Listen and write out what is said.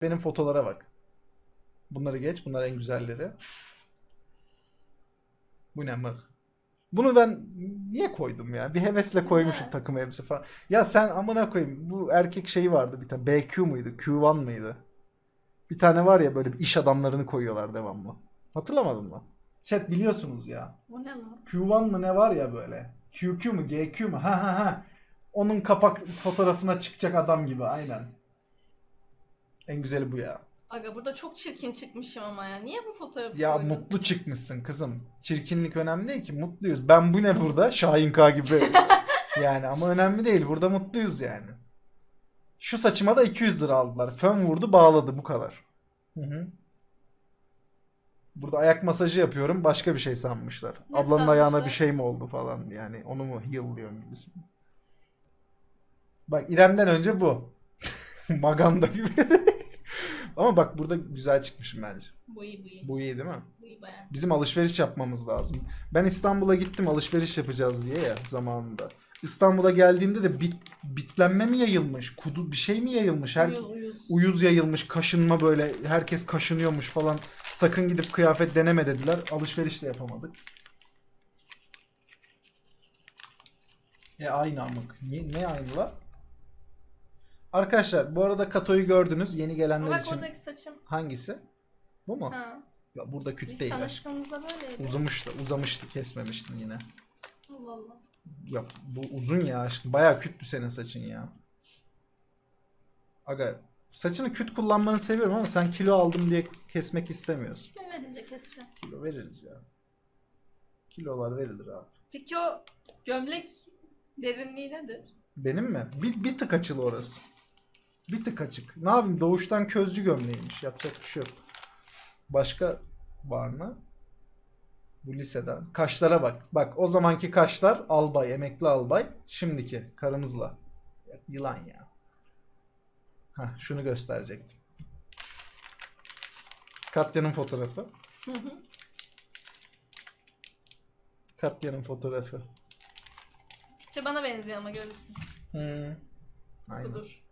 Benim fotolara bak. Bunları geç. Bunlar en güzelleri. Bu ne mıh? Bunu ben niye koydum ya? Bir hevesle koymuşum takım elbise falan. Ya sen amına koyayım. Bu erkek şeyi vardı bir tane. BQ muydu? Q1 mıydı? Bir tane var ya böyle iş adamlarını koyuyorlar devamlı. Hatırlamadın mı? Chat biliyorsunuz ya. O ne lan? Q1 mı ne var ya böyle? QQ mu GQ mu? Ha ha ha. Onun kapak fotoğrafına çıkacak adam gibi aynen. En güzeli bu ya. Aga burada çok çirkin çıkmışım ama ya. Niye bu fotoğrafı Ya koydun? mutlu çıkmışsın kızım. Çirkinlik önemli değil ki. Mutluyuz. Ben bu ne burada? Şahin K gibi. yani ama önemli değil. Burada mutluyuz yani. Şu saçıma da 200 lira aldılar. Fön vurdu bağladı bu kadar. Hı hı. Burada ayak masajı yapıyorum. Başka bir şey sanmışlar. Ne Ablanın ayağına sanmışlar? bir şey mi oldu falan. Yani onu mu heal'lıyorum gibisin. Bak İrem'den önce bu. Maganda gibi. Ama bak burada güzel çıkmışım bence. Bu iyi bu iyi. Bu iyi değil mi? Bu iyi bayağı. Bizim alışveriş yapmamız lazım. Ben İstanbul'a gittim alışveriş yapacağız diye ya zamanında. İstanbul'a geldiğimde de bit, bitlenme mi yayılmış? Kudu bir şey mi yayılmış? Her, Uyuz uyuz. uyuz yayılmış, kaşınma böyle herkes kaşınıyormuş falan. Sakın gidip kıyafet deneme dediler. Alışveriş de yapamadık. E aynı amık. Niye, ne aynı la? Arkadaşlar bu arada Kato'yu gördünüz. Yeni gelenler Bak için. oradaki saçım. Hangisi? Bu mu? Ha. Ya burada küt İlk değil. aşkım. tanıştığımızda böyleydi. Uzamıştı, uzamıştı, kesmemiştin yine. Allah Allah. Ya bu uzun ya aşkım. Bayağı küttü senin saçın ya. Aga saçını küt kullanmanı seviyorum ama sen kilo aldım diye kesmek istemiyorsun. Kim verince keseceğim. Kilo veririz ya. Kilolar verilir abi. Peki o gömlek derinliği nedir? Benim mi? Bir, bir tık açılı orası. Bir tık açık. Ne yapayım? Doğuştan közcü gömleğiymiş. Yapacak bir şey yok. Başka var mı? Bu liseden. Kaşlara bak. Bak o zamanki kaşlar albay, emekli albay. Şimdiki karımızla. Yılan ya. Hah şunu gösterecektim. Katya'nın fotoğrafı. Katya'nın fotoğrafı. İşte bana benziyor ama görürsün. Hmm. Aynen. Budur.